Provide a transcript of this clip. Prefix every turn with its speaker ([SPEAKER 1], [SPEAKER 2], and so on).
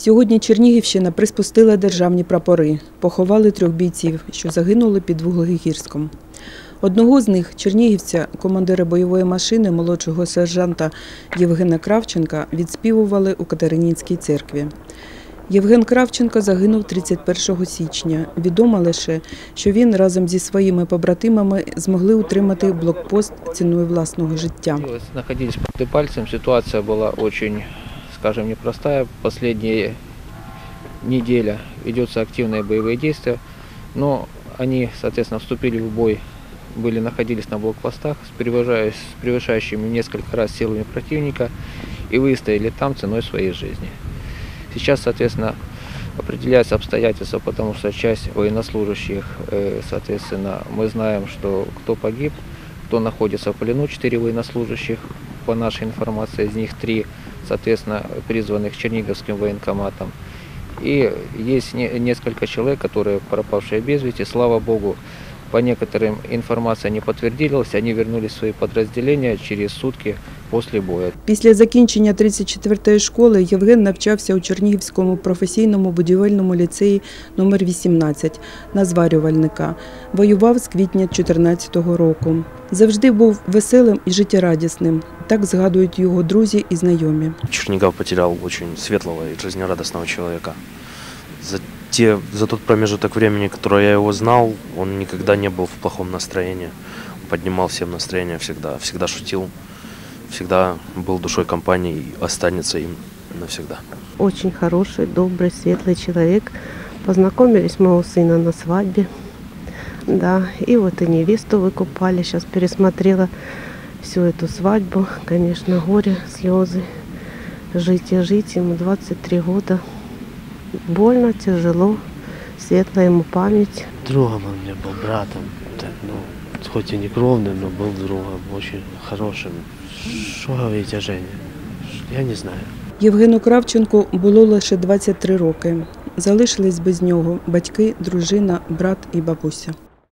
[SPEAKER 1] Сьогодні Чернігівщина приспустила державні прапори, поховали трьох бійців, що загинули під Вуглегірськом. Одного з них, чернігівця, командира бойової машини молодшого сержанта Євгена Кравченка, відспівували у Катеринінській церкві. Євген Кравченко загинув 31 січня. Відомо лише, що він разом зі своїми побратимами змогли утримати блокпост ціною власного життя.
[SPEAKER 2] Находились под пальцем, ситуация была очень, скажем, непростая. Последняя неделя ведется активные боевые действия, но они, соответственно, вступили в бой, были, находились на блокпостах с, с превышающими несколько раз силами противника и выстояли там ценой своей жизни. Сейчас, соответственно, определяются обстоятельства, потому что часть военнослужащих, э, соответственно, мы знаем, что кто погиб, кто находится в плену, 4 военнослужащих, по нашей информации, из них 3, соответственно, призванных Черниговским военкоматом. И есть не- несколько человек, которые пропавшие без вести, слава богу, по некоторым информация не подтвердилась, они вернулись в свои подразделения через сутки после боя.
[SPEAKER 1] Після закінчення 34-ї школи Євген навчався у Чернігівському професійному будівельному ліцеї номер 18 на зварювальника. Воював з квітня 14-го року. Завжди був веселим і життєрадісним. Так згадують його друзі і знайомі.
[SPEAKER 3] Чернигов потерял очень светлого и жизнерадостного человека. Те, за тот промежуток времени, который я его знал, он никогда не был в плохом настроении. Он поднимал всем настроение всегда, всегда шутил, всегда был душой компании и останется им навсегда.
[SPEAKER 4] Очень хороший, добрый, светлый человек. Познакомились мы у сына на свадьбе. Да, и вот и невесту выкупали. Сейчас пересмотрела всю эту свадьбу. Конечно, горе, слезы. Жить и жить. Ему 23 года. Больно, тяжело. Светлая ему память.
[SPEAKER 5] Другом он мне был, братом. Так, ну, хоть и не кровным, но был другом, очень хорошим. Что говорить о Жене? Я не знаю.
[SPEAKER 1] Євгену Кравченку було лише 23 роки. Залишились без нього батьки, дружина, брат і бабуся.